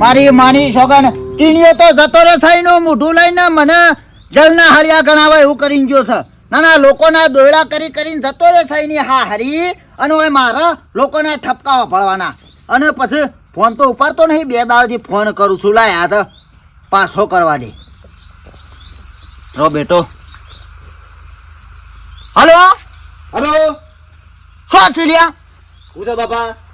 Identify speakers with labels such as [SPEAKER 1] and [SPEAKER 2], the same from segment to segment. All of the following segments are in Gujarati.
[SPEAKER 1] મારી માની સોગન ટીણીઓ તો જતો રે સાઈનું મોઢું લઈને મને જલના હળિયા ગણાવે એવું કરીને ગયો છે. ના ના લોકોના દોયડા કરી કરીને જતો રે સાઈની હા હરી અને હવે મારા લોકોના ઠપકાઓ ભળવાના. અને પછી ફોન તો ઉપાડતો નહીં બે દાડથી ફોન કરું છું લાય તો પાછો કરવા દે. રો બેટો. હલો?
[SPEAKER 2] હલો?
[SPEAKER 1] શું છે લ્યા
[SPEAKER 2] હું છે બાપા.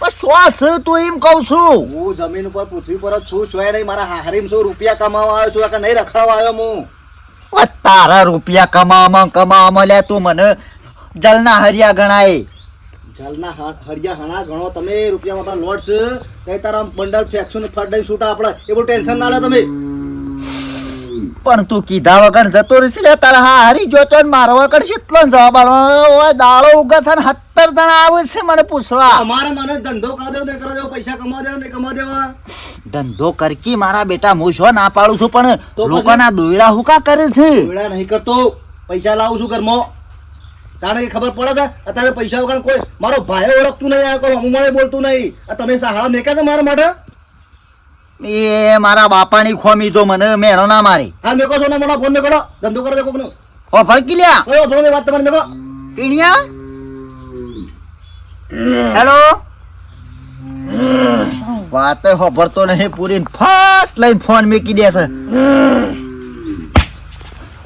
[SPEAKER 1] પણ શું તું એમ કહું છું?
[SPEAKER 2] હું જમીન ઉપર પૃથ્વી પર છું સોય નહીં મારા હારીમ શું રૂપિયા કમાવા આવ્યો છું કે નહીં રખડવા આવ્યો હું?
[SPEAKER 1] તારા રૂપિયા કમાવામાં કમાવામાં લે તું મને જલના હરિયા ગણાય.
[SPEAKER 2] જલના હ- હળિયા હણા ગણો તમે રૂપિયા બાપા લોટ છે તારા બંડલ ફેંકશું ને ફટ દઈ છૂટા આપણે એ બધું ટેન્શન ના લે તમે.
[SPEAKER 1] પણ તું કીધા વગર જતો રહેશે લે તારા હા હરી જોતો ને મારો વગર કેટલો જવાબ આલવાનો. દાળો ઉગે છે ને સત્તર જણા આવે છે મને પૂછવા.
[SPEAKER 2] અમારે મને ધંધો કરવા દેવો નહીં કરવા દેવો પૈસા કમા દેવા નહીં કમા દેવા.
[SPEAKER 1] ધંધો કરકી મારા બેટા હું છો ના પાડું છું પણ લોકોના દોયડા હુકા કરે છે?
[SPEAKER 2] દોયડા નહીં કરતો. પૈસા લાવું છું ઘરમાં. તારે ખબર પડે છે? અત્યારે પૈસા વગર કોઈ મારો ભાઈ ઓળખતું નહીં આ કોઈ હું મળે બોલતું નહીં. આ તમે સહાળા મેકા છે મારા માટે?
[SPEAKER 1] એ મારા બાપાની ખોમી તો મને મેળો ના મારી.
[SPEAKER 2] હા મેકો છો ને મોડા ફોન મેં કરો ધંધો કરો કોક નો
[SPEAKER 1] ઓ ભડકી લ્યા.
[SPEAKER 2] ઓ ફોન વાત તમારે મેકો
[SPEAKER 1] પીણિયા? હેલો? વાત ખબરતો નહીં પૂરી ફાટ લઈને ફોન મેકી દે છે.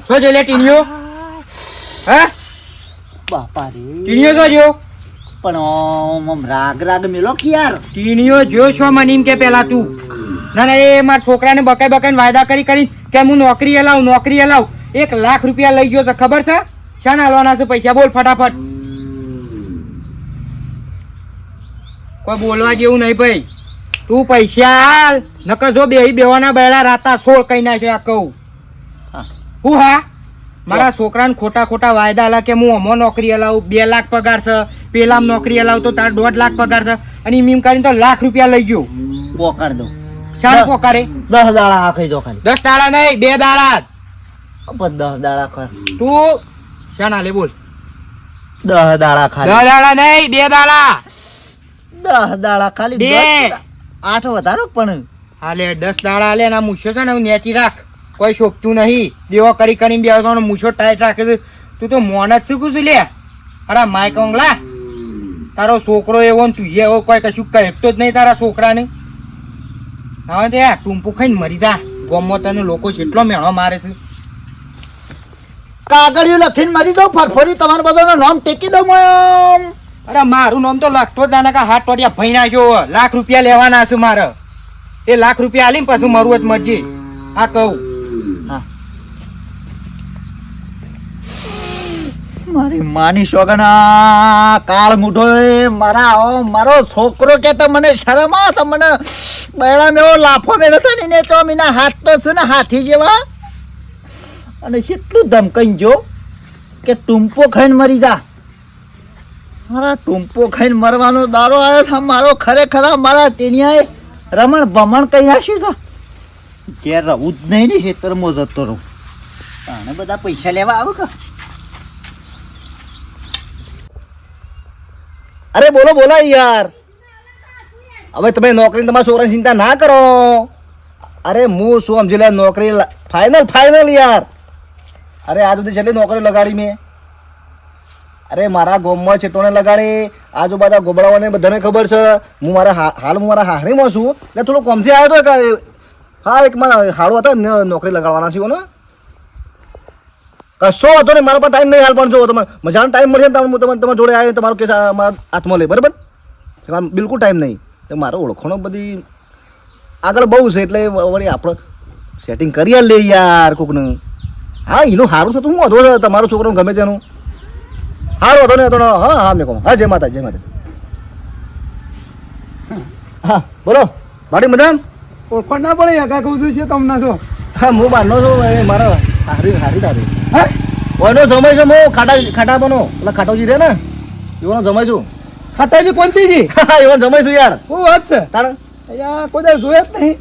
[SPEAKER 3] શું છે લે ટીણીઓ? હે?
[SPEAKER 1] બાપા રે
[SPEAKER 3] ટીણીઓ તો જો.
[SPEAKER 1] પણ ઓમ રાગ રાગ મેલો કે યાર?
[SPEAKER 3] ટીણીઓ જો છો મને એમ કે પેલા તું. ના ના એ મારા છોકરાને બકાઈ બકાઈને વાયદા કરી કરી કે હું નોકરી હલાવું નોકરી હલાવું એક લાખ રૂપિયા લઈ ગયો છે ખબર છે? શાના હાલવાના છે પૈસા બોલ ફટાફટ. કોઈ બોલવા જેવું નહીં ભાઈ. તું પૈસા હાલ નકર જો બેહી બેવાના બેડા રાતા સોળ કઈ છે આ કહું.
[SPEAKER 1] હું.
[SPEAKER 3] હા મારા છોકરાને ખોટા ખોટા વાયદા અલા કે હું અમો નોકરી અલાવું બે લાખ પગાર છે પેલામ નોકરી હલાવું તો તાર દોઢ લાખ પગાર છે. અને એમ એમ કરીને તો લાખ રૂપિયા લઈ ગયો.
[SPEAKER 1] પોકાર દો
[SPEAKER 3] શાને પોકારે
[SPEAKER 1] દસ દાડા આખી દો ખાલી.
[SPEAKER 3] દસ દાડા નહીં બે દાડા
[SPEAKER 1] દસ દાડા કર
[SPEAKER 3] તું શાના લે બોલ.
[SPEAKER 1] દસ દાડા
[SPEAKER 3] દસ
[SPEAKER 1] ખાલી.
[SPEAKER 3] દાડા નહીં બે દાડા.
[SPEAKER 1] દસ દાડા ખાલી.
[SPEAKER 3] બે.
[SPEAKER 1] આઠ વધારો પણ?
[SPEAKER 3] હાલે દસ દાડા લે ના મૂછો છે ને હું નેચી રાખ. કોઈ શોભતું નહીં. દેવો કરી કરીને બે મૂછો ટાઈટ રાખે તું તો મોન જ શું છું લે. અરે માય કોંગલા તારો છોકરો એવો ને તું એવો કોઈ કશું કહેતો જ નહીં તારા છોકરાને. હવે તે આ ટૂંપું ખાઈને મરી જા. ગોમમાં તને લોકો જેટલો મેળો મારે છે.
[SPEAKER 1] કાગળિયું લખીને મરી દઉં ફરફરી તમારું બધાનું નામ ટેકી દઉં
[SPEAKER 3] અરે મારું નામ તો લખતો જ ના હાથ ટોટિયા ભઈ નાખ્યો લાખ રૂપિયા લેવાના છે મારે. એ લાખ રૂપિયા આલીને પાછું મારું જ મરજી. આ કહું
[SPEAKER 1] હા મારી માની સોગના કાળ મૂઠો મારા ઓ મારો છોકરો કે તો મને શરમ આ તો મને બૈડા મેવો લાફો મેળો છે ને તો મીના હાથ તો છે ને, હાથી જેવા. અને કેટલું ધમકાઈ જો કે ટૂંપો ખાઈને મરી જા. મારા ટૂંપો ખાઈને મરવાનો દારો આવ્યો છે, મારો ખરેખર મારા ટીનિયાએ રમણ ભમણ કહી નાખ્યું છે. ઘેર રહું જ નહીં ને, ખેતરમાં જતો રહું. તાણે બધા પૈસા લેવા આવું કે?
[SPEAKER 2] અરે બોલો બોલો યાર. હવે તમે નોકરી તમારા છોકરાની ચિંતા ના કરો. અરે હું શું સમજી લે, નોકરી ફાઇનલ ફાઇનલ યાર. અરે આજ સુધી છેલ્લી નોકરી લગાડી મેં. અરે મારા ગામમાં છેટોને લગાડી, આજુબાજુ ગોબડાઓને બધાને ખબર છે. હું મારા હાલ હું મારા હારીમાં છું. એટલે થોડું કોમથી આવ્યો હતો હા, એક મારા હાડું હતા નોકરી લગાડવાના છીએ ને કશો વાંધો નહીં મારા પર ટાઈમ નહીં હાલ પણ જો તમે મજાનો ટાઈમ મળશે ને હું તમે તમારા જોડે આવ્યો તમારો કેસ આ મારા હાથમાં લઈ બરાબર? આમ બિલકુલ ટાઈમ નહીં. એટલે મારો ઓળખાણો બધી આગળ બહુ છે એટલે વળી આપણે સેટિંગ કરી લે યાર કોકનું. હા એનું સારું થતું હું હતો તમારો છોકરો ગમે તેનું. સારું વાંધો ને હતો હા હા મેં કહું. હા જય માતા જય માતા હા બોલો. મારી મજા
[SPEAKER 3] ઓળખણ ના પડે આગા કહું છું છે તમને છો?
[SPEAKER 2] હા હું બહારનો છું મારા હારી હારી તારી.
[SPEAKER 3] હા?
[SPEAKER 2] કોઈનો સમય છે હું ખાટા ખાટા બનો એટલે ખાટોજી રે ને. એવાનો સમય છું.
[SPEAKER 3] ખટાજી કોનતીજી
[SPEAKER 2] એવાનો સમય છું યાર.
[SPEAKER 3] હું વાત છે?
[SPEAKER 2] તાણ?
[SPEAKER 3] અહીંયા કોઈ દર જોયા જ નહીં.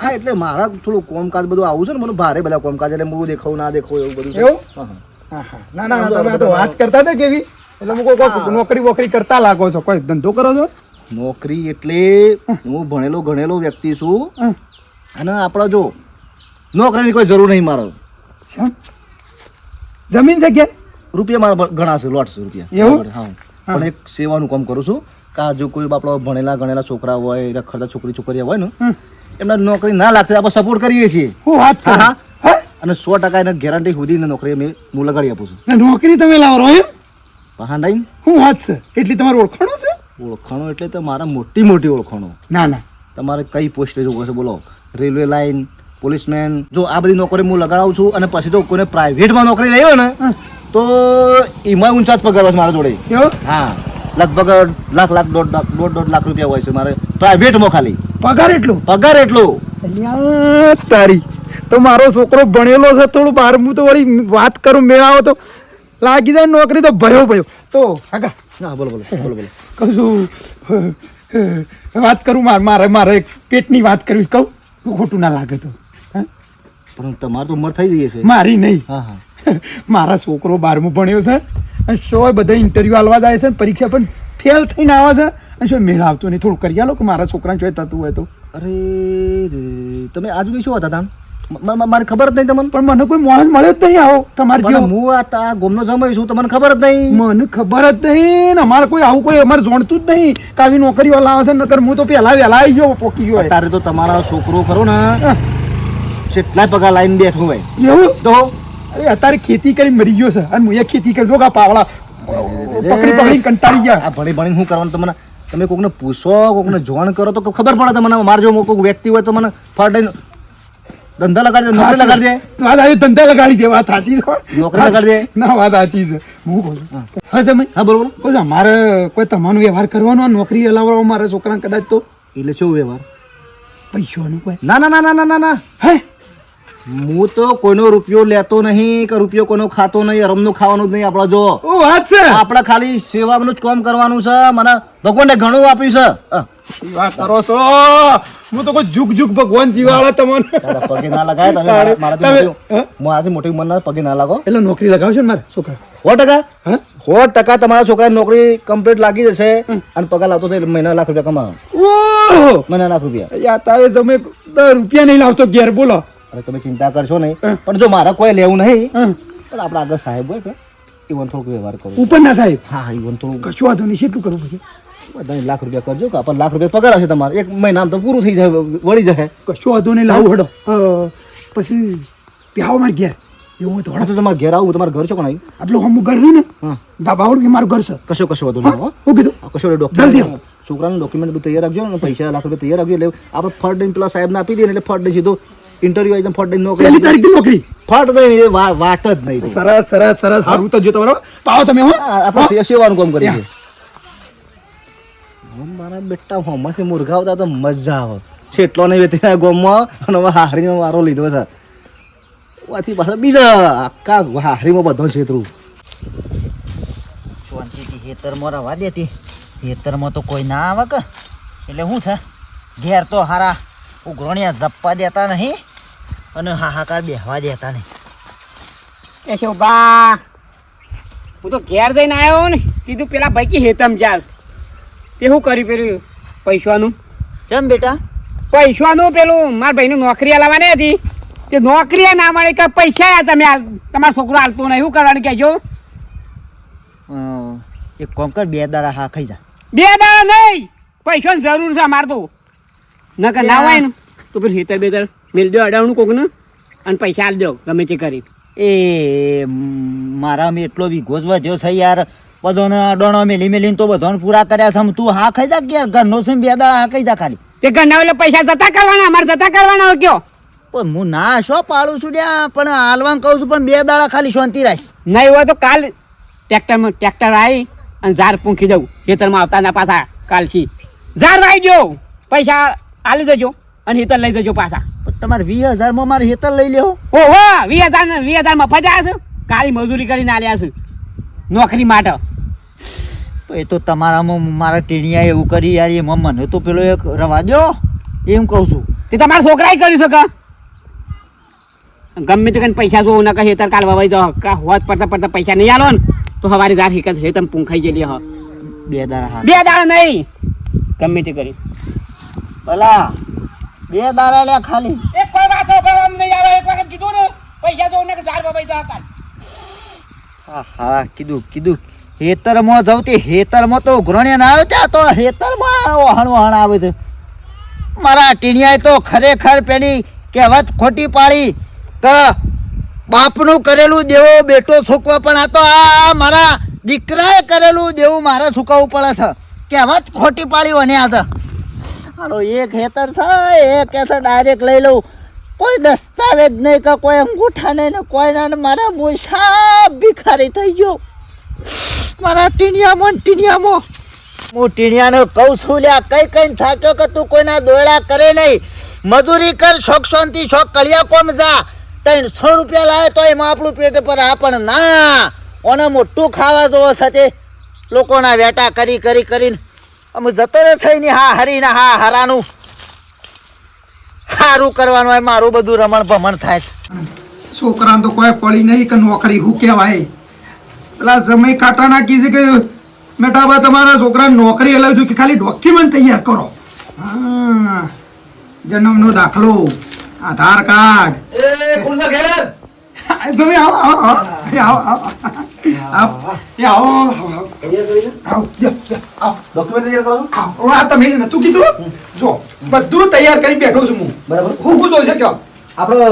[SPEAKER 2] હા એટલે મારા થોડું કોમકાજ બધું આવું છે ને મને ભારે બધા કોમકાજ એટલે હું દેખાવું ના દેખાવું એવું બધું
[SPEAKER 3] એવું? ના ના તમે તો વાત કરતા હતા કેવી? એટલે હું કોઈ નોકરી વોકરી કરતા લાગો છો? કોઈ ધંધો કરો છો?
[SPEAKER 2] નોકરી એટલે હું. ભણેલો ગણેલો વ્યક્તિ છું. અને આપણે જો નોકરીની કોઈ જરૂર નહીં મારે.
[SPEAKER 4] જમીન જગ્યા
[SPEAKER 2] રૂપિયા મારા ગણાશે ઘણા છે લોટ રૂપિયા.
[SPEAKER 4] એવું?
[SPEAKER 2] હા. પણ એક સેવાનું કામ કરું છું કે આ જો કોઈ આપણો ભણેલા ગણેલા છોકરા હોય રખડતા છોકરી છોકરીઓ હોય ને. એમને નોકરી ના લાગશે આપણે સપોર્ટ કરીએ છીએ.
[SPEAKER 4] હું વાત
[SPEAKER 2] હા, હા. અને સો ટકા એને ગેરંટી સુધી નોકરી અમે હું લગાડી આપું છું.
[SPEAKER 4] નોકરી તમે લાવો છો એમ
[SPEAKER 2] પહાંડાઈ
[SPEAKER 4] હું વાત છે? એટલી તમારે ઓળખાણો છે?
[SPEAKER 2] ઓળખાણો એટલે તો મારા મોટી મોટી ઓળખાણો.
[SPEAKER 4] ના ના.
[SPEAKER 2] તમારે કઈ પોસ્ટે જોવો છે બોલો. રેલવે લાઇન પોલીસમેન જો આ બધી નોકરી હું લગાડાવું છું અને પછી તો કોઈને પ્રાઇવેટમાં નોકરી લઈ હોય ને તો એમાં ઊંચા જ પગાર હોય છે મારા જોડે. હા. લગભગ લાખ લાખ દોઢ લાખ દોઢ દોઢ લાખ રૂપિયા હોય છે મારે. પ્રાઇવેટમાં ખાલી.
[SPEAKER 4] પગાર એટલો?
[SPEAKER 2] પગાર એટલો.
[SPEAKER 4] તારી. તો મારો છોકરો ભણેલો છે થોડું બારમું હું તો વળી વાત કરું મેળાવો તો લાગી જાય નોકરી તો ભયો ભયો. તો આગા
[SPEAKER 2] ના બોલો બોલો બોલો બોલો.
[SPEAKER 4] કહું છું વાત કરું મારે મારે મારે પેટની વાત કરવી કહું તું ખોટું ના લાગે તો?
[SPEAKER 2] પણ તમારે તો ઉંમર થઈ ગઈ છે
[SPEAKER 4] મારી નહીં.
[SPEAKER 2] હા હા.
[SPEAKER 4] મારા છોકરો બારમું ભણ્યો છે અને શોય બધા ઇન્ટરવ્યૂ આલવા જાય છે પરીક્ષા પણ ફેલ થઈને આવે છે. અને શું મેળ આવતો નહીં. થોડું કરી આલો કે મારા છોકરાને જોઈ થતું હોય તો.
[SPEAKER 2] અરે રે. તમે આજુ શું હતા તાન મ- મ- મારે ખબર જ નહીં તમને.
[SPEAKER 4] પણ મને કોઈ માણસ મળ્યો જ નહીં આવો. તમારે જે
[SPEAKER 2] હું આ તા ગોમનો જમાઈ છું તમને ખબર જ નહીં.
[SPEAKER 4] મને ખબર જ નહીં ને અમારે કોઈ આવું કોઈ અમારે જોણતું જ નહીં કે આવી નોકરીઓ લાવે છે નકર હું તો પહેલા વહેલા આવી ગયો પોકી ગયો.
[SPEAKER 2] તારે તો તમારા છોકરો ખરો ને. કેટલાય પગા લાઈન બેઠો ભાઈ
[SPEAKER 4] એવું?
[SPEAKER 2] તો?
[SPEAKER 4] અરે અત્યારે ખેતી કરી મરી ગયો છે. અને હું ખેતી કરી જો કે પાવડા પકડી પકડી કંટાળી ગયા.
[SPEAKER 2] આ ભણી ભણી શું કરવાનું? તમને તમે કોકને પૂછો કોકને જોણ કરો તો ખબર પડે તમને. મારે જો કોઈક વ્યક્તિ હોય તો મને ફાટે ધંધા લગાડી દે નોકરી લગાડી દે.
[SPEAKER 4] તો આ આજે ધંધા લગાડી દે વાત સાચી છે.
[SPEAKER 2] નોકરી લગાડી દે.
[SPEAKER 4] ના વાત સાચી છે. હું કહું છું. હા. સમય
[SPEAKER 2] હા બરોબર
[SPEAKER 4] કહું છું મારે કોઈ તમારો વ્યવહાર કરવાનો નોકરી અલાવવા મારા છોકરાને કદાચ તો?
[SPEAKER 2] એટલે શું વ્યવહાર?
[SPEAKER 4] પૈસાનું કોઈ?
[SPEAKER 2] ના ના ના ના ના ના ના.
[SPEAKER 4] હે?
[SPEAKER 2] હું તો કોઈનો રૂપિયો લેતો નહીં કે રૂપિયો કોઈનો ખાતો નહીં રમનું ખાવાનું જ નહીં. આપણા જો.
[SPEAKER 4] વાત છે.
[SPEAKER 2] આપણે ખાલી સેવાનું જ કામ કરવાનું છે. મને ભગવાનને ઘણું આપ્યું છે.
[SPEAKER 4] વાત કરો છો? હું તો કોઈ જુગ જુગ ભગવાન જીવાળા તમને.
[SPEAKER 2] પગે ના લગાય તમે મારા-
[SPEAKER 4] તમે-
[SPEAKER 2] મારાથી મારાથી મોટી ઉંમરના પગે ના લાગો.
[SPEAKER 4] એટલે નોકરી લગાવશો ને મારે છોકરા?
[SPEAKER 2] સો ટકા?
[SPEAKER 4] હા?
[SPEAKER 2] સો ટકા તમારા છોકરાની નોકરી કમ્પ્લીટ લાગી જશે અને પગાર લાવતો થાય મહિના લાખ રૂપિયા કમાવો મહિના લાખ રૂપિયા.
[SPEAKER 4] યાર તારે તમે રૂપિયા નહીં લાવતો ઘેર બોલો.
[SPEAKER 2] અરે તમે ચિંતા કરશો નહીં પણ જો મારે કોઈ લેવું નહીં પણ આપણા આગળ સાહેબ હોય કે ઈવન થોડુંક વ્યવહાર કરો.
[SPEAKER 4] ઉપરના સાહેબ?
[SPEAKER 2] હા ઈવન થોડું
[SPEAKER 4] કશું વાંધો નહીં કેટલું કરવું પછી?
[SPEAKER 2] બધા લાખ રૂપિયા કરજો કે આપણને લાખ રૂપિયા પગાર હશે તમારે. એક મહિનામાં તો પૂરું થઈ જાય વળી જશે.
[SPEAKER 4] કશું વાંધો નહીં લાવું હડો. પછી ત્યાં મારે ઘેર. એવું તો હડો.
[SPEAKER 2] તો તમારે ઘેર આવું તમારે ઘર છો કે નહીં?
[SPEAKER 4] આટલું હમું ઘર રહ્યું ને?
[SPEAKER 2] હા.
[SPEAKER 4] કે મારું ઘર છે?
[SPEAKER 2] કશો કશો વધુ નહીં હો
[SPEAKER 4] હું. કીધું
[SPEAKER 2] કશો
[SPEAKER 4] જલ્દી
[SPEAKER 2] ડોક્ટર
[SPEAKER 4] આવો.
[SPEAKER 2] છોકરાનું ડોક્યુમેન્ટ બધું તૈયાર રાખજો અને પૈસા લાખ રૂપિયા તૈયાર રાખજો એટલે આપણે ફટ દઈને પેલા સાહેબને આપી દઈએ એટલે ફટ દઈને સીધો ઇન્ટરવ્યુ એકદમ ફટ દઈને નોકરી
[SPEAKER 4] પહેલી તારીખથી નોકરી?
[SPEAKER 2] ફટ વા- વાટ જ નહીં
[SPEAKER 4] સરસ સરસ સરસ. સારું તો જો તમારો. પાવ તમે હો.
[SPEAKER 2] આપણે સેવાનું કામ કરીએ મારા બેટા હોમાંથી મુરઘા આવતા તો મજા આવે. છેટલો નહીં વેતી ગોમમાં અને હવે હારીનો વારો લીધો છે. વાથી પાછા બીજા આખા હારીમાં બધો છેતરું.
[SPEAKER 1] શાંતિથી ખેતરમાં રવા દેતી. ખેતરમાં તો કોઈ ના આવે કે. એટલે શું છે? ઘેર તો હારા ઉઘરણિયા જપ્પા દેતા નહીં. અને હાહાકાર બેહવા દેતા નહીં.
[SPEAKER 5] એ શોભા હું તો ઘેર જઈને આવ્યો ને કીધું પેલા ભાઈ કે હેતમ જાસ. તે શું કર્યું પેલું પૈસાનું?
[SPEAKER 1] કેમ બેટા?
[SPEAKER 5] પૈસાનું પેલું મારા ભાઈનું નોકરી હલાવવાની હતી. તે નોકરી ના મળે કે પૈસા આ તમે તમારો છોકરો હાલતો નહીં. શું કરવાનું કહેજો?
[SPEAKER 1] એક કોમ કર બે દાડા હા ખાઈ જા.
[SPEAKER 5] બે દાડા નહીં પૈસાની જરૂર છે અમારે તો. કે ના હોય ને તો પેલું હેતર બેતર. મેલ દો અડાવણું કોકને અને પૈસા આલ દો ગમે તે કરી
[SPEAKER 1] એ મારા મેં એટલો વીઘો જ વધ્યો છે યાર. બધોને અડોણો મેલી મેલીને તો બધોને પૂરા કર્યા છે. તું હા ખાઈ જા યાર? ઘરનો છે બે દાડા હા ખાઈ જા ખાલી.
[SPEAKER 5] તે ઘરના એટલે પૈસા જતા કરવાના અમારે જતા કરવાના હોય કયો?
[SPEAKER 1] પણ હું ના શો પાડું છું ત્યાં પણ હાલવાનું કહું છું પણ બે દાડા ખાલી શાંતિ રાખ.
[SPEAKER 5] નહીં હોય તો કાલ ટ્રેક્ટરમાં ટ્રેક્ટર આવી અને ઝાર પૂંખી દઉં. ખેતરમાં આવતા ના પાછા કાલથી. ઝાર વાઈ દો પૈસા આલી દેજો અને હિતર લઈ જજો પાછા.
[SPEAKER 1] તમારે વીસ હજારમાં મારે હેતર લઈ લેવો
[SPEAKER 5] ઓહો વીસ હજાર ને વીસ હજાર મફત આવ્યા છે કાળી મજૂરી કરીને આલ્યા છે. નોકરી માટે.
[SPEAKER 1] એ તો તમારામાં મારા ટેણિયા એવું કરી યાર એમાં મને તો પેલો એક રવા દો એમ કહું છું.
[SPEAKER 5] તે તમારા છોકરાએ કરી શકે ગમે તે કઈ પૈસા જોવું કહે હેતર કાલ વવાઈ જાઓ. કા હોત પડતા પડતા પૈસા નહીં આલો ને તો હવારી હિકત હે તમે પૂંખાઈ ગયેલી હ.
[SPEAKER 1] બે દાડા
[SPEAKER 5] બે દાડા નહીં. ગમે તે કરી.
[SPEAKER 1] ભલા. બે દારા લે ખાલી.
[SPEAKER 5] એક કોઈ વાત આમ નહીં આવે એક વખત કીધું ને પૈસા દો ને ચાર બાબા જા કાલ
[SPEAKER 1] હા હા કીધું કીધું. હેતરમાં જવતી હેતરમાં તો ઉઘરણીયા ના આવે ત્યાં તો હેતરમાં વહાણ વહાણ આવે છે. મારા ટીણિયાએ તો ખરેખર પેલી કહેવત ખોટી પાડી કે બાપનું કરેલું દેવો બેટો છૂકવો પણ આ તો આ મારા દીકરાએ કરેલું દેવું મારે સુકાવવું પડે છે. કહેવત ખોટી પાડી અને આ હાલો એક હેતર છે એ કે છે ડાયરેક્ટ લઈ લઉં. કોઈ દસ્તાવેજ નહીં કે કોઈ અંગૂઠા નહીં ને મારા ના ને મારા ભિખારી થઈ ગયો. મારા ટીણિયામાં ટીણિયામાં હું ટીણિયાને કહું છું, લ્યા, કઈ કઈ થાક્યો કે તું કોઈના દોયડા કરે નહીં. મજૂરી કર, શોખ શાંતિ, શોખ કળિયા કોમ જા. ત્રણસો રૂપિયા લાવે તો એમાં આપણું પેટ પર આ પણ ના. ઓને મોટું ખાવા જોવો સાથે. લોકોના વેટા કરી કરી, કરીને અમે જતો રહે થઈને હા હરીને હા હરાનું. સારું કરવાનું હોય મારું બધું રમણ ભમણ થાય
[SPEAKER 4] છોકરાને તો કોઈ પડી નહીં કે નોકરી શું કહેવાય. પેલા સમય કાંટા નાખી છે કે મેટાબા તમારા છોકરાને નોકરી હલાવી છું કે ખાલી ડોક્યુમેન્ટ તૈયાર કરો. હા જન્મનો દાખલો આધાર કાર્ડ. તમે આવો આવો આવો આવો આવો. બધું તૈયાર કરી બેઠો છું હું.
[SPEAKER 2] બરાબર.
[SPEAKER 4] હું શું જોઈશે કયો?
[SPEAKER 2] આપણો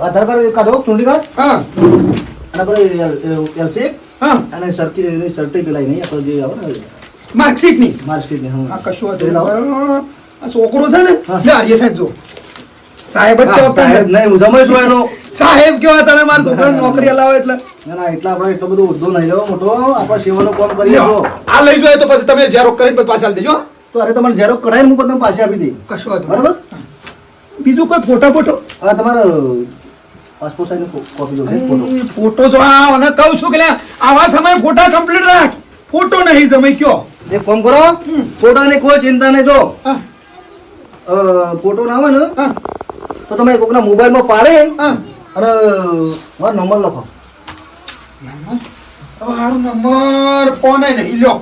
[SPEAKER 2] આધાર કાર્ડ કાઢો ચૂંટણી કાર્ડ.
[SPEAKER 4] હા.
[SPEAKER 2] અને આપણે એલસી
[SPEAKER 4] હા.
[SPEAKER 2] અને સરકી સર્ટી પેલા નહીં આપણે જે આવે ને
[SPEAKER 4] માર્કશીટની
[SPEAKER 2] માર્કશીટ ને
[SPEAKER 4] આ
[SPEAKER 2] હા
[SPEAKER 4] કશું હતું? આ છોકરો છે ને. સાહેબ જો. સાહેબ જ
[SPEAKER 2] સાહેબ નહીં હું સમય છું એનો.
[SPEAKER 4] સાહેબ કેવા તમે મારા છોકરાને નોકરી અલાવે એટલે.
[SPEAKER 2] ના ના એટલા આપણે એટલો બધો ઉદ્ધો નહીં લેવો મોટો. આપણા સેવાનો કામ
[SPEAKER 4] કરી
[SPEAKER 2] લો
[SPEAKER 4] આ લઈ જાય તો પછી તમે ઝેરો કરીને પાછા આલી દેજો?
[SPEAKER 2] તો અરે તમારે ઝેરોક કરાવીને હું તમને પાછી આપી દઈ
[SPEAKER 4] કશું વાત
[SPEAKER 2] બરાબર?
[SPEAKER 4] બીજું કોઈ ફોટો ફોટો
[SPEAKER 2] હા તમારો પાસપોર્ટ સાઈઝની કોપી દો ફોટો
[SPEAKER 4] ફોટો તો આ મને કહું છું કે આવા સમયે ફોટા કમ્પ્લીટ રાખ. ફોટો નહીં જમે કયો.
[SPEAKER 2] એક કામ કરો ફોટાની કોઈ ચિંતા નહીં જો. ફોટો ના આવે ને તો તમે કોકના મોબાઈલમાં પાડે.
[SPEAKER 4] હા.
[SPEAKER 2] અને મારો નંબર લખો.
[SPEAKER 4] તમારો નંબર ફોને નહીં? લ્યો.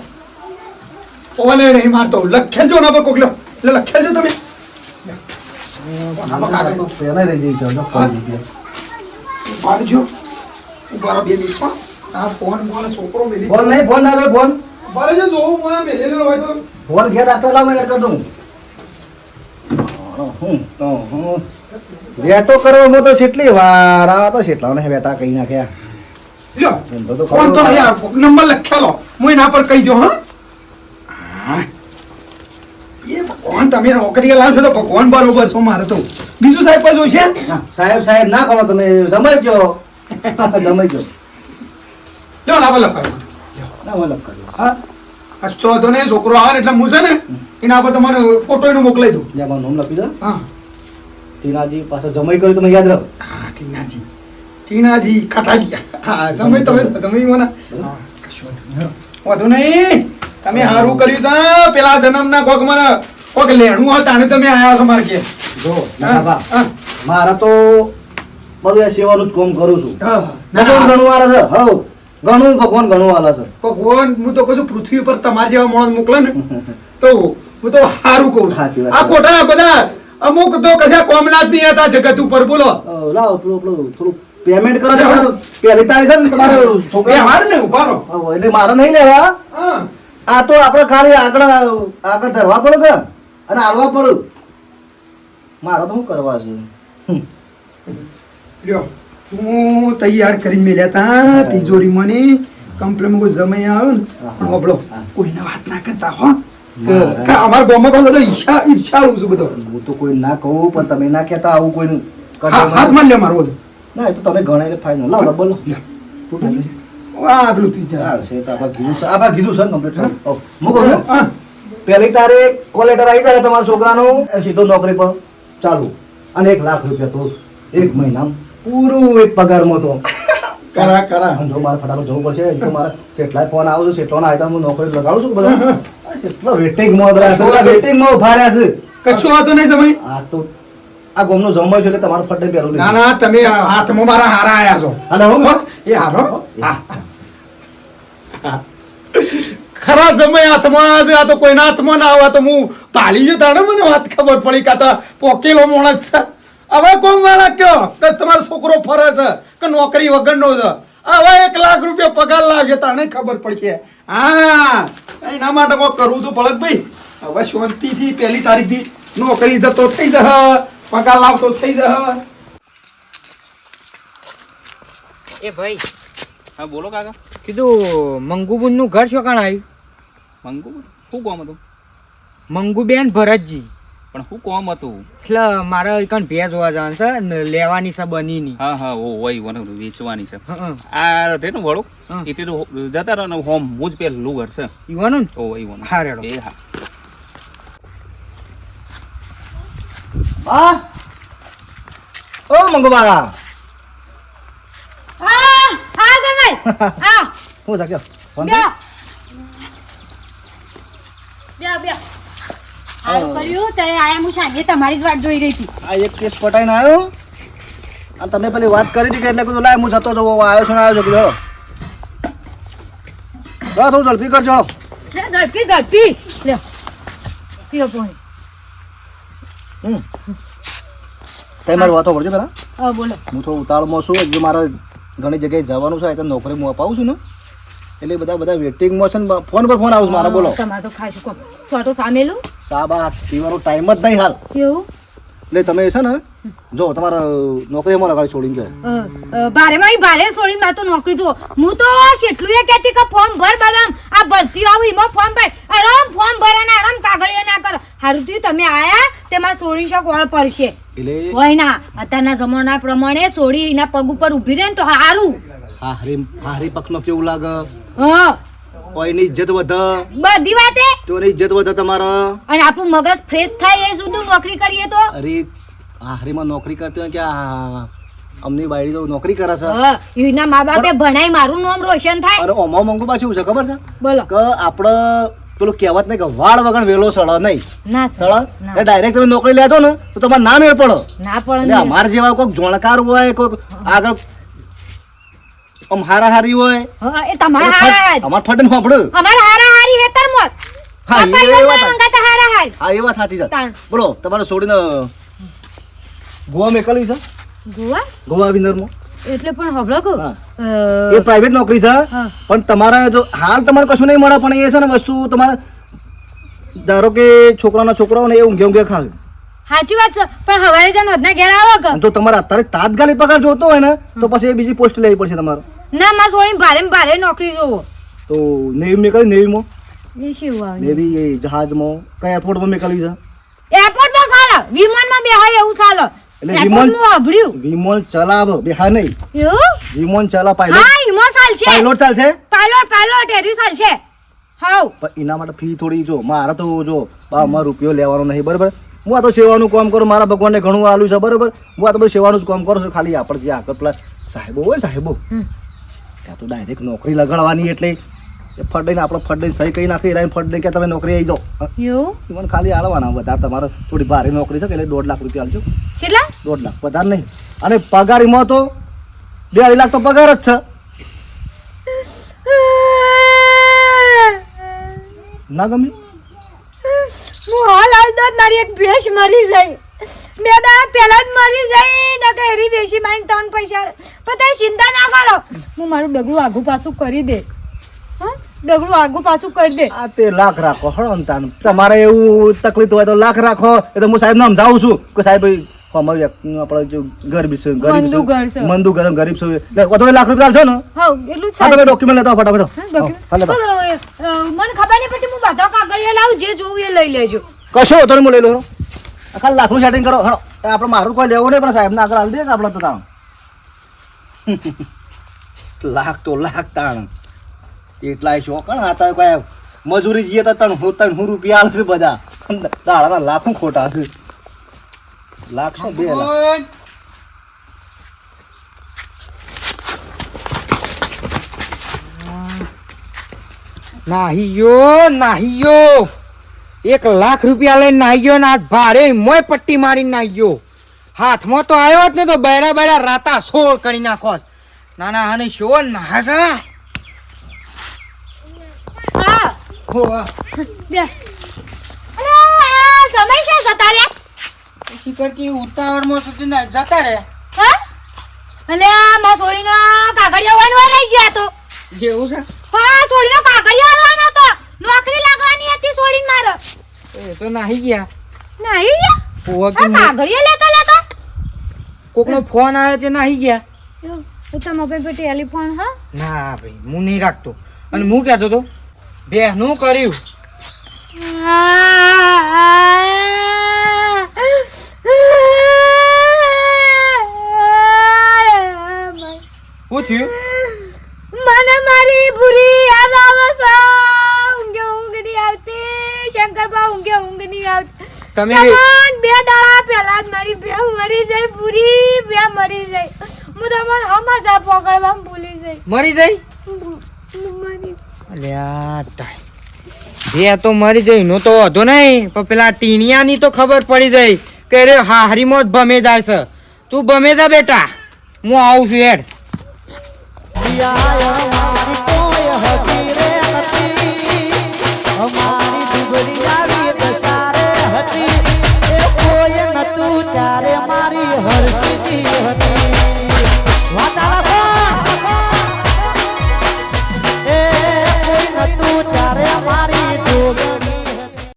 [SPEAKER 4] ફોને નહીં મારતો? લખેલજો ના પર કોક લ્યો. એટલે લખેલજો તમે.
[SPEAKER 2] પેલા રહી જઈ છે જો
[SPEAKER 4] હા.
[SPEAKER 2] કોઈ જગ્યાએ.
[SPEAKER 4] પાડજો. ઊભા રહો બે મિનિટમાં આ ફોન ફોન છોકરો મેલી
[SPEAKER 2] ફોન નહીં ફોન ના
[SPEAKER 4] રહેજો જોવું હું આ મેલેલો હોય તો.
[SPEAKER 2] ફોન ઘેર રાખતા લાવ એડ કર દઉં. હું તો હું વેટો કરવામાં તો કેટલી વાર. આ તો કેટલાઓને વેટા કહી નાખ્યા.
[SPEAKER 4] લ્યો.
[SPEAKER 2] તો
[SPEAKER 4] ફોન તો યાર નંબર લખેલો હું એના પર કહી દો હા. એ ભગવાન તમે નોકરી લાવશો તો ભગવાન બરોબર છો મારે તો. બીજું સાહેબ કોઈ
[SPEAKER 2] છે? સાહેબ સાહેબ ના કરો તમે સમય ગયો.
[SPEAKER 4] લ્યો
[SPEAKER 2] હું લખ કર્યો
[SPEAKER 4] હા? કશો તો નહીં છોકરો આવે ને એટલે હું છે ને એના પર તમારે ફોટો એનો મોકલાઈ દઉં.
[SPEAKER 2] જ્યાં મારું નામ લખી દો.
[SPEAKER 4] હા.
[SPEAKER 2] ટીનાજી પાછો જમાઈ કર્યું તમે યાદ રાખો
[SPEAKER 4] હા ટીનાજી. ટીનાજી કટાજી હા તમે તમે તમે મને હા, વાંધો નહીં. તમે સારું કર્યું છે પેલા જન્મના કોક મને કોક લેણું હોય તાણે તમે આયા છો મારે ઘેર.
[SPEAKER 2] જો
[SPEAKER 4] હા,
[SPEAKER 2] ના
[SPEAKER 4] હા,
[SPEAKER 2] મારા તો બધું સેવાનું જ કામ કરું છું.
[SPEAKER 4] હા. ના,
[SPEAKER 2] ઘણું છે. હવ ઘણું ભગવાન ઘણું આલે છે.
[SPEAKER 4] ભગવાન હું તો કહું છું પૃથ્વી પર તમારા જેવા માણસ મોકલે ને તો હું તો સારું કહું
[SPEAKER 2] સાચી
[SPEAKER 4] આ. ખોટા બધા અમુક તો કશા કોમના જ નહીં હતા જગત ઉપર બોલો.
[SPEAKER 2] લાવો પેલું પેલું થોડું પેમેન્ટ કરો ને મારું પહેલી તારીખ છે ને તમારે છોકરા
[SPEAKER 4] હાર ને
[SPEAKER 2] ઉભારો એટલે મારે નહીં લેવા.
[SPEAKER 4] હા.
[SPEAKER 2] આ તો આપણે ખાલી આગળ આગળ ધરવા પડે કે? અને હાલવા પડે. મારે તો શું કરવા છે.
[SPEAKER 4] લ્યો. હું તૈયાર કરી મેલ્યા તા તિજોરી મને કમ્પ્લેન કોઈ જમાઈ આવ્યો ને પણ કોઈને વાત ના કરતા હો. અમારા ગામમાં પાછો બધો ઈર્ષા ઈર્ષાળું છું બધો.
[SPEAKER 2] હું તો કોઈ ના કહું પણ તમે ના કહેતા આવું કોઈ
[SPEAKER 4] હાથ માર લે મારો બધો.
[SPEAKER 2] ના એ તો તમે ગણાઈને ફાઈનલ લાવો બોલો.
[SPEAKER 4] લ્યો. આ પેલું તીજા.
[SPEAKER 2] આપણે કીધું છે આપણે કીધું છે કમ્પ્લીટ હા. પહેલી તારીખ કોલેટર આવી જાય તમારા છોકરાનું સીધો નોકરી પર. ચાલુ. અને એક લાખ રૂપિયા તો એક મહિનામાં. પૂરું એક પગારમાં તો.
[SPEAKER 4] કરા કરા.
[SPEAKER 2] જો મારે ફટાફટ જવું પડશે. એક તો મારે કેટલાય ફોન આવું છું કેટલાના આવ્યા હું નોકરી લગાડું છું બધા. કેટલા વેટિંગમાં બધા છે બધા વેટિંગમાં ઊભા રહ્યા છે.
[SPEAKER 4] કશું વાતો નહીં તમે
[SPEAKER 2] આ તો આ ગોમનો જમવા છે એટલે તમારું ફટે પહેલું
[SPEAKER 4] ના ના તમે હાથમાં મારા હારા આયા છો.
[SPEAKER 2] અને હું?
[SPEAKER 4] એ હારો. ખરા તમે હાથમાં આ તો કોઈના હાથમાં ના આવે તો હું તાળી જો તાણે મને વાત ખબર પડી કાં તો પોકેલો માણસ છે. હવે કોમ વાળા કયો? કે તમારો છોકરો ફરે છે કે નોકરી વગરનો છે? હવે એક લાખ રૂપિયા પગાર લાવશે તાણે ખબર પડશે. હા એના માટે કોઈ કરવું તો ભાઈ હવે શાંતિથી પહેલી તારીખથી નોકરી જતો થઈ જહ પગાર લાવતો થઈ જહ.
[SPEAKER 3] એ ભાઈ.
[SPEAKER 6] હા બોલો કાકા.
[SPEAKER 3] કીધું મંગુબુનનું ઘર શું કાણ આવ્યું?
[SPEAKER 6] મંગુ શું કોમ હતું?
[SPEAKER 3] મંગુબેન ભરતજી.
[SPEAKER 6] પણ શું કોમ હતું?
[SPEAKER 3] એટલે મારે એકન ભેજ જોવા જવાનું છે ને લેવાની છે બનીની.
[SPEAKER 6] હા હા ઓ હોય વન વેચવાની છે. આ રે નું વળો. એ તો જતા રહો ને હોમ હું જ પેલું ઘર છે.
[SPEAKER 3] ઈવાનું ને?
[SPEAKER 6] ઓ ઈવાનું વનો
[SPEAKER 3] હા, રેડો.
[SPEAKER 6] એ હા.
[SPEAKER 2] હા? ઓ મંગવાળા
[SPEAKER 7] હા હા જમાઈ. હા
[SPEAKER 2] હું. જાગ્યો
[SPEAKER 7] બે. બે બે. સારું કર્યું તે આયા હું સાંજે તમારી જ વાટ જોઈ રહી હતી.
[SPEAKER 2] આ એક કેસ ફટાઈને આવ્યો અને તમે પેલી વાત કરી હતી કે એટલે કીધું લાય હું જતો જવો આવ્યો છું આવ્યો છું કીધું ચલો થોડું ઝડપી કરજો
[SPEAKER 7] ઝડપી ઝડપી. લે પીઓ પાણી.
[SPEAKER 2] હમ. તમે મારી વાતો પેલા.
[SPEAKER 7] બોલો.
[SPEAKER 2] હું થોડું ઉતાળમાં છું એટલે મારે ઘણી જગ્યાએ જવાનું છે એટલે નોકરી હું અપાવું છું ને. એટલે બધા બધા વેટિંગમાં છે ને ફોન પર ફોન આવું છું મારા બોલો.
[SPEAKER 7] તમારે તો ખાઈશું કોમ. સોટો સામેલું
[SPEAKER 2] સાબા પીવાનો ટાઈમ જ નહીં હાલ.
[SPEAKER 7] એવું?
[SPEAKER 2] એટલે તમે છે ને જો તમારે નોકરી માં લગાડી છોડીને ગયો.
[SPEAKER 7] ભારે માં ભારે છોડીને માં તો નોકરી જો હું તો એટલું એ કહેતી કે ફોર્મ ભર બદામ આ ભરતી આવું એમાં ફોર્મ ભર. આરામ ફોર્મ ભર અને આરામ કાગળિયા ના કર. હારું થયું તમે આયા તેમાં સોળી શક વળ પડશે. હોય ના અત્યારના જમાના પ્રમાણે સોળી એના પગ ઉપર ઊભી રહે ને તો હારું.
[SPEAKER 2] હારી હારી પક્ષનો કેવું લાગે?
[SPEAKER 7] હા.
[SPEAKER 2] કોઈની ઇજ્જત વધે?
[SPEAKER 7] બધી વાતે?
[SPEAKER 2] તોની ઇજ્જત વધે તમારા?
[SPEAKER 7] અને આપણું મગજ ફ્રેશ થાય એ સુધી નોકરી કરીએ તો?
[SPEAKER 2] અરે હારીમાં નોકરી કરતી હોય કે આ અમની બાયડી તો નોકરી કરે છે?
[SPEAKER 7] એના મા બાપે ભણાઈ મારું નામ રોશન થાય.
[SPEAKER 2] અરે ઓમો મંગુ પાછું છે? ખબર છે?
[SPEAKER 7] બોલો.
[SPEAKER 2] કે આપણે પેલું કહેવત નહીં કે વાળ વગર વેલો સળ નહીં.
[SPEAKER 7] ના
[SPEAKER 2] સળ? એટલે ડાયરેક્ટ તમે નોકરી લેતો ને તો તમારે ના મેળ પડો.
[SPEAKER 7] ના
[SPEAKER 2] પડે અમારા જેવા કોઈક જોણકાર હોય કોઈક આગળ આમ હારા હારી હોય?
[SPEAKER 7] હા, એ તમારા હારા હારી.
[SPEAKER 2] અમાર ફટન ફાફડ
[SPEAKER 7] અમારા હારા હારી હે તરમોસ
[SPEAKER 2] હા, એ વાત
[SPEAKER 7] હારા હારી
[SPEAKER 2] હા એ વાત સાચી છે. બોલો તમારો છોડીને ગોવા મેકલવી છે?
[SPEAKER 7] ગોવા?
[SPEAKER 2] ગોવા વિનરમાં?
[SPEAKER 7] એટલે પણ હબળો કો
[SPEAKER 2] એ પ્રાઇવેટ નોકરી છે.
[SPEAKER 7] હા.
[SPEAKER 2] પણ તમારે જો હાલ તમારે કશું નહીં મળે પણ એ છે ને વસ્તુ તમારે ધારો કે છોકરાના છોકરાઓને એ ઊંઘે ઊંઘે ખાવે.
[SPEAKER 7] સાચી વાત છે. પણ હવારે જન વધના ઘેર આવો કે?
[SPEAKER 2] તો તમારે અત્યારે તાત્કાલિક પગાર જોતો હોય ને તો પછી એ બીજી પોસ્ટ લેવી પડશે તમારે.
[SPEAKER 7] ના માં સોળી ભારે ભારે નોકરી જોવો.
[SPEAKER 2] તો નેવી મેકલી નેવીમાં?
[SPEAKER 7] એ શું આવે
[SPEAKER 2] નેવી એ જહાજમાં કયા એરપોર્ટમાં મેકલવી છે?
[SPEAKER 7] એરપોર્ટમાં ચાલે. વિમાનમાં બેહાય એવું ચાલે.
[SPEAKER 2] એટલે વિમાન-
[SPEAKER 7] માં વાભર્યું
[SPEAKER 2] વિમોન ચલાવ બેહા નહીં.
[SPEAKER 7] એવું?
[SPEAKER 2] વિમોન ચલા પાયલોટ
[SPEAKER 7] હા ઈમો ચાલ છે
[SPEAKER 2] પાયલોટ ચાલશે?
[SPEAKER 7] પાયલોટ પાયલોટ એરી ચાલ છે હાઉ
[SPEAKER 2] પણ એના માટે ફી થોડી જો. મારે તો જો બા મારા રૂપિયો લેવાનો નહીં બરાબર? હું આ તો સેવાનું કામ કરું મારા ભગવાનને ઘણું આલું છે બરાબર? હું આ તો બધું સેવાનું જ કામ કરું છું ખાલી આપણે જે આગળ પેલા સાહેબો હોય સાહેબો. ત્યાં તો ડાયરેક્ટ નોકરી લગાડવાની એટલે એ ફટ આપણે ફટ સહી કહી નાખી રાઈ ફટ કે તમે નોકરી આવી જાઓ. મને ખાલી આવવાના વધારે તમારે થોડી ભારે નોકરી છે કે એટલે દોઢ લાખ રૂપિયા આલજો.
[SPEAKER 7] કેટલા?
[SPEAKER 2] દોઢ લાખ. વધારે નહીં. અને પગારીમાં તો બે અઢી લાખ તો પગાર જ છે. ના ગમે
[SPEAKER 7] હું હાલ હાલ મારી એક ભેંસ મરી જાય. બે પહેલા જ મરી જઈ ને એરી બેસી મારી ત્રણ પૈસા પણ તમે ચિંતા ના કરો. હું મારું ડગલું આગું પાછું કરી દે. ડગલું આગું પાછું કરી દે.
[SPEAKER 2] આ તે લાખ રાખો હળો તાન તમારે એવું તકલીફ હોય તો લાખ રાખો. એ તો હું સાહેબ નામ જાઉં છું કે સાહેબ અમારું આપણે જો ગરીબ છે ગરીબ
[SPEAKER 7] મંદુ ઘર છે.
[SPEAKER 2] મંદુ ઘર ગરીબ છે. એટલે લાખ રૂપિયા આલશો ને?
[SPEAKER 7] હા એટલું
[SPEAKER 2] તમે ડોક્યુમેન્ટ લેતા ફટાફટ.
[SPEAKER 7] મને ખબર નહીં પડતી હું બધા કાગળિયા લાવું જે જોવું એ લઈ લેજો.
[SPEAKER 2] કશો હતો ને હું લઈ લો આ ખાલી લાખનું સેટિંગ કરો. હળો આપણે મારું કોઈ લેવું નહીં પણ સાહેબને આગળ હાલ દે આપણે તો તાણ. લાખ તો લાખ તાણ. એટલાય શોખ ને આ તો કોઈ મજૂરી જઈએ તો ત્રણ ત્રણ રૂપિયા આવશે બધા. દાડાના લાખો ખોટા હશે લાખ બે લાખ.
[SPEAKER 3] નાહીયો નાહીયો એક લાખ રૂપિયા લઈને નાહીયો ને આજ ભારે મોય પટ્ટી મારી નાહીયો હાથમાં તો આવ્યો જ ને તો બેરા બેરા રાતા સોળ કરી નાખો નાના હાને શો ઉતાવળમાં સુધી જતા રે
[SPEAKER 7] હા? અલે માં સોડીનો કાગળિયો વાનવા રહી ગયા તો.
[SPEAKER 3] જેવું છે?
[SPEAKER 7] હા સોડીનો કાગળિયો વાનવાનો તો નોકરી લાગવાની હતી સોડીને મારો
[SPEAKER 3] એ તો નાહી ગયા
[SPEAKER 7] નહીં ગયા આ
[SPEAKER 3] કે
[SPEAKER 7] લેતો લેતો
[SPEAKER 3] કોકનો ફોન આવ્યો તે નાહી ગયા
[SPEAKER 7] ઉત્તમ ભાઈ પર ટેલિફોન હા
[SPEAKER 3] ના ભાઈ હું નહીં રાખતો અને હું કહેતો તો બેહનું કર્યું શું થયું
[SPEAKER 7] નહીં આવતી
[SPEAKER 3] તમે
[SPEAKER 7] બે દાડા પહેલા જ મારી બે મરી જાય પૂરી બે મરી જાય. હું તમારે હમાસા પકડવા ભૂલી જાય.
[SPEAKER 3] મરી જઈ
[SPEAKER 7] મરી
[SPEAKER 3] અલ્યા તાય. બે તો મરી જઈ નો તો વધો નહીં પણ પેલા ટીણિયાની તો ખબર પડી જાય કે રે હારીમાં જ ભમે જાય છે. તું ભમે જા બેટા. હું આવું છું હેડ.
[SPEAKER 8] કોઈ ત્યારે મારી હરસી હતી.